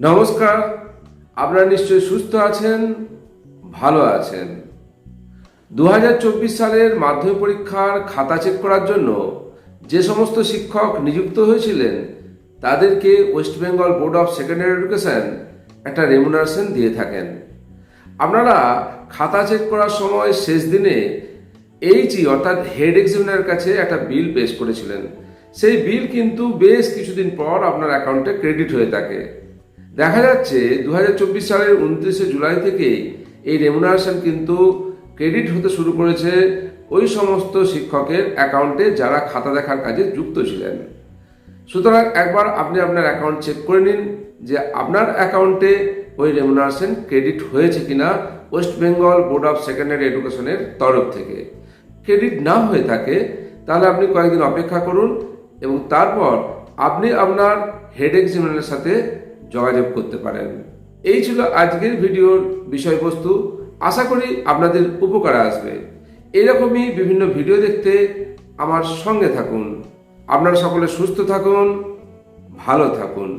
নমস্কার, আপনারা নিশ্চয়ই সুস্থ আছেন, ভালো আছেন। দু হাজার চব্বিশ সালের মাধ্যমিক পরীক্ষার খাতা চেক করার জন্য যে সমস্ত শিক্ষক নিযুক্ত হয়েছিলেন, তাদেরকে West Bengal board of secondary education একটা রেমুনারেশন দিয়ে থাকেন। আপনারা খাতা চেক করার সময় শেষ দিনে এইচই অর্থাৎ হেড এক্সামিনার কাছে একটা বিল পেশ করেছিলেন। সেই বিল কিন্তু বেশ কিছুদিন পর আপনার অ্যাকাউন্টে ক্রেডিট হয়ে থাকে। দেখা যাচ্ছে দু হাজার চব্বিশ সালের উনত্রিশে জুলাই থেকে এই রেমুনারেশন কিন্তু ক্রেডিট হতে শুরু করেছে ওই সমস্ত শিক্ষকের অ্যাকাউন্টে যারা খাতা দেখার কাজে যুক্ত ছিলেন। সুতরাং একবার আপনি আপনার অ্যাকাউন্ট চেক করে নিন যে আপনার অ্যাকাউন্টে ওই রেমুনারেশন ক্রেডিট হয়েছে কিনা West Bengal board of secondary এডুকেশনের তরফ থেকে। ক্রেডিট না হয়ে থাকে, তাহলে আপনি কয়েকদিন অপেক্ষা করুন এবং তারপর আপনি আপনার হেড এক্সামিনারের সাথে যোগাযোগ করতে পারেন। এই ছিল আজকের ভিডিওর বিষয়বস্তু। আশা করি আপনাদের উপকারে আসবে। এরকমই বিভিন্ন ভিডিও দেখতে আমার সঙ্গে থাকুন। আপনারা সকলে সুস্থ থাকুন, ভালো থাকুন।